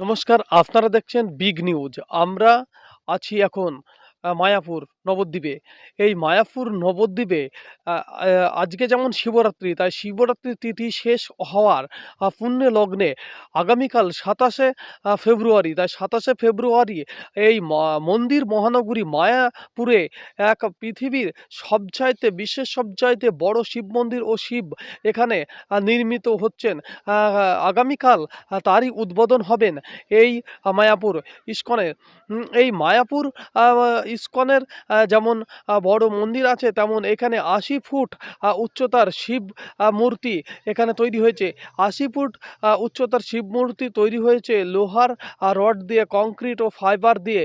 নমস্কার আপনারা দেখছেন বিগ নিউজ আমরা আছি এখন মায়াপুর নবদ্বীপে। এই মায়াপুর নবদ্বীপে আজকে যেমন শিবরাত্রি, তাই শিবরাত্রির তিথি শেষ হওয়ার পুণ্য লগ্নে আগামীকাল সাতাশে ফেব্রুয়ারি, তাই সাতাশে ফেব্রুয়ারি এই মন্দির মহানগরী মায়াপুরে এক পৃথিবীর সবচাইতে, বিশ্বের সবচাইতে বড় শিব মন্দির ও শিব এখানে নির্মিত হচ্ছেন। আগামীকাল তারই উদ্বোধন হবেন এই মায়াপুর ইস্কনের এই মায়াপুর ইস্কনের যেমন বড় মন্দির আছে, তেমন এখানে আশি ফুট উচ্চতার শিব মূর্তি এখানে তৈরি হয়েছে। আশি ফুট উচ্চতার শিব মূর্তি তৈরি হয়েছে লোহার রড দিয়ে, কংক্রিট ও ফাইবার দিয়ে।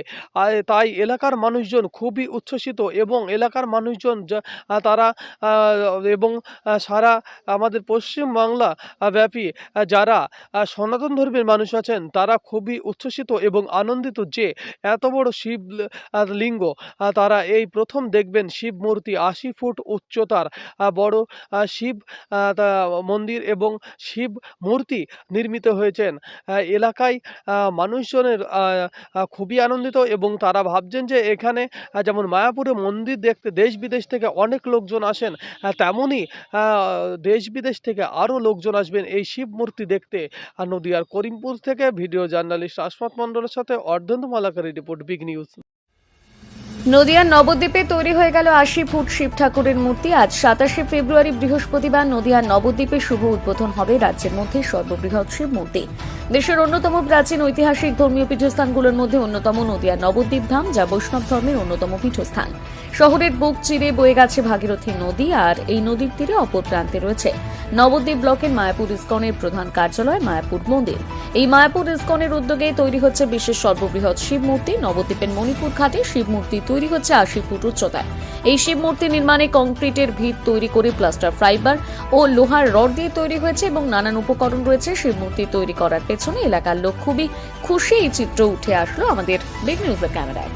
তাই এলাকার মানুষজন খুবই উচ্ছ্বসিত এবং এলাকার মানুষজন তারা এবং সারা আমাদের পশ্চিমবাংলা ব্যাপী যারা সনাতন ধর্মের মানুষ আছেন, তারা খুবই উচ্ছ্বসিত এবং আনন্দিত যে, এত বড় শিব লিঙ্গ আহ, তারা এই প্রথম দেখবেন শিব মূর্তি আশি ফুট উচ্চতার। বড় শিব মন্দির এবং শিব মূর্তি নির্মিত হয়েছেন। এলাকায় মানুষজনের খুবই আনন্দিত এবং তারা ভাবছেন যে এখানে যেমন মায়াপুরে মন্দির দেখতে দেশ বিদেশ থেকে অনেক লোকজন আসেন তেমনই দেশ বিদেশ থেকে আরও লোকজন আসবেন এই শিব মূর্তি দেখতে। নদিয়ার করিমপুর থেকে ভিডিও জার্নালিস্ট আসমত মণ্ডলের সাথে অর্ধেন্দু মালাকারি রিপোর্ট বিগ নিউজ। নদিয়ার নবদ্বীপে তৈরি হয়ে গেল আশি ফুট শিব ঠাকুরের মূর্তি। আজ সাতাশে ফেব্রুয়ারি বৃহস্পতিবার নদিয়ার নবদ্বীপে শুভ উদ্বোধন হবে রাজ্যের মধ্যে সর্ববৃহৎ শিব মূর্তি। দেশের অন্যতম প্রাচীন ঐতিহাসিক ধর্মীয় পীঠস্থানগুলোর মধ্যে অন্যতম নদিয়ার নবদ্বীপ ধাম, যা বৈষ্ণব ধর্মের অন্যতম পীঠস্থান। শহরের বুক চিরে বয়ে গেছে ভাগীরথী নদী, আর এই নদীর তীরে অপর প্রান্তে রয়েছে নবদ্বীপ ব্লকের মায়াপুর ইস্কনের প্রধান কার্যালয় মায়াপুর মন্দির। এই মায়াপুর ইস্কনের উদ্যোগে তৈরি হচ্ছে বিশ্বের সর্ববৃহৎ শিব মূর্তি। নবদ্বীপের মণিপুর ঘাটে শিব মূর্তি তৈরি হচ্ছে আশি ফুট উচ্চতায়। এই শিব মূর্তি নির্মাণে কংক্রিটের ভিত তৈরি করে প্লাস্টার ফাইবার ও লোহার রড দিয়ে তৈরি হয়েছে এবং নানান উপকরণ রয়েছে শিব মূর্তি তৈরি করার পেছনে। এলাকার লোক খুবই খুশি এই চিত্র উঠে আসলো আমাদের বিগ নিউজের ক্যামেরায়।